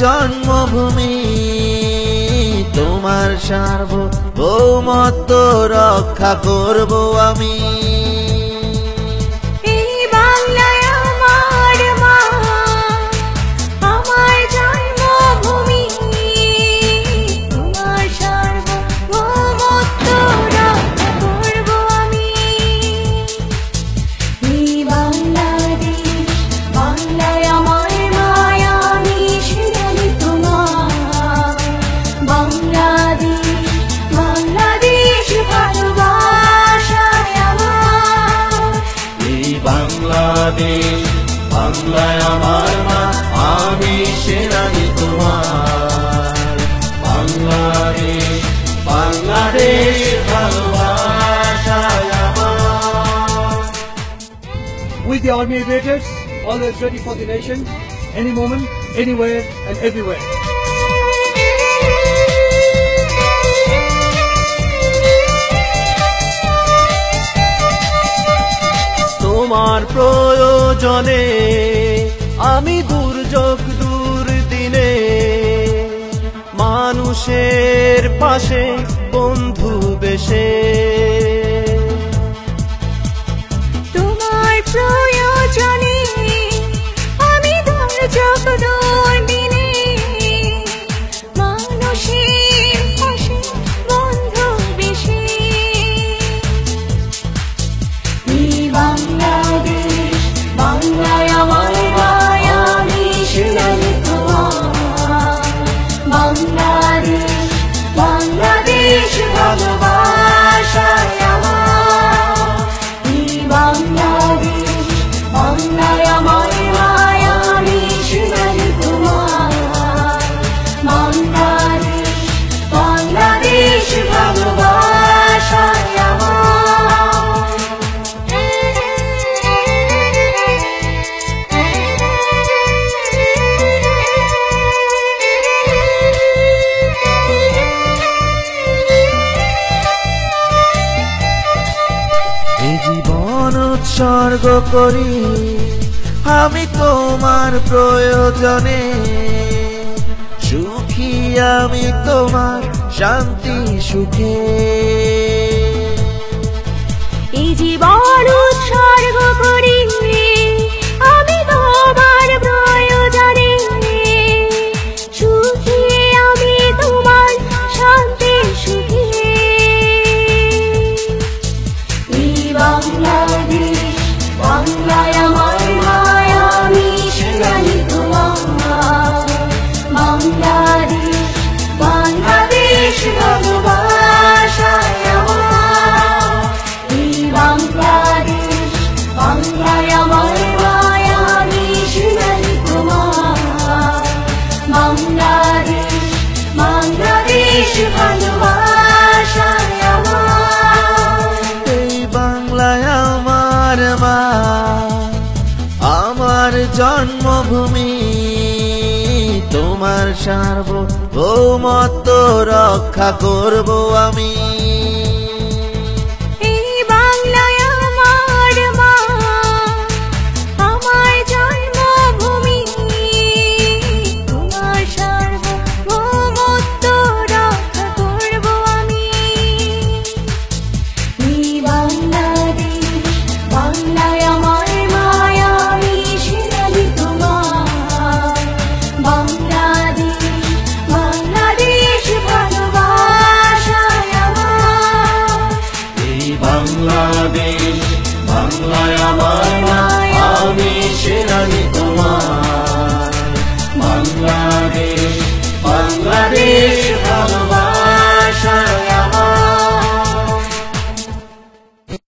জন্মভূমি তোমার সার্বভৌমত্ব রক্ষা করব আমি। বাংলাদেশ বাংলায় আমার মা আমি সেনানি তোমার বাংলাদেশ বাংলাদেশ ভালোবাসায় আমার With the Army Aviators, always ready for the nation, any moment, anywhere, and everywhere. তোমার প্রয়োজনে আমি দুর্যোগ দূর দিনে মানুষের পাশে বন্ধু বেশে। এই উৎসর্গ করি আমি তোমার প্রয়োজনে। সুখী আমি তোমার শান্তি সুখে। এই জীবন উৎসর্গ করি Vai amor. তোমার মত রক্ষা করব আমি। oh